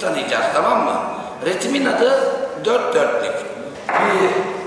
tanıyacağız tamam mı? Retimin adı dört dörtlük. Bir,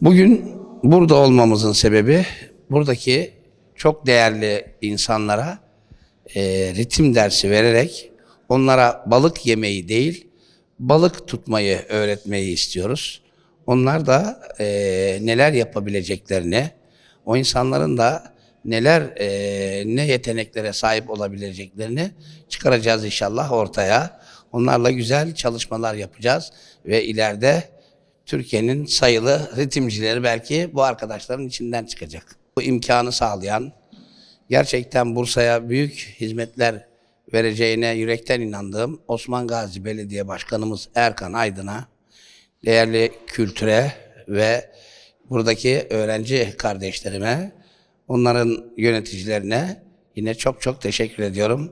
Bugün burada olmamızın sebebi buradaki çok değerli insanlara e, ritim dersi vererek onlara balık yemeyi değil balık tutmayı öğretmeyi istiyoruz. Onlar da e, neler yapabileceklerini, o insanların da neler e, ne yeteneklere sahip olabileceklerini çıkaracağız inşallah ortaya. Onlarla güzel çalışmalar yapacağız ve ileride Türkiye'nin sayılı ritimcileri belki bu arkadaşların içinden çıkacak. Bu imkanı sağlayan, gerçekten Bursa'ya büyük hizmetler vereceğine yürekten inandığım Osman Gazi Belediye Başkanımız Erkan Aydın'a, değerli kültüre ve buradaki öğrenci kardeşlerime, onların yöneticilerine yine çok çok teşekkür ediyorum.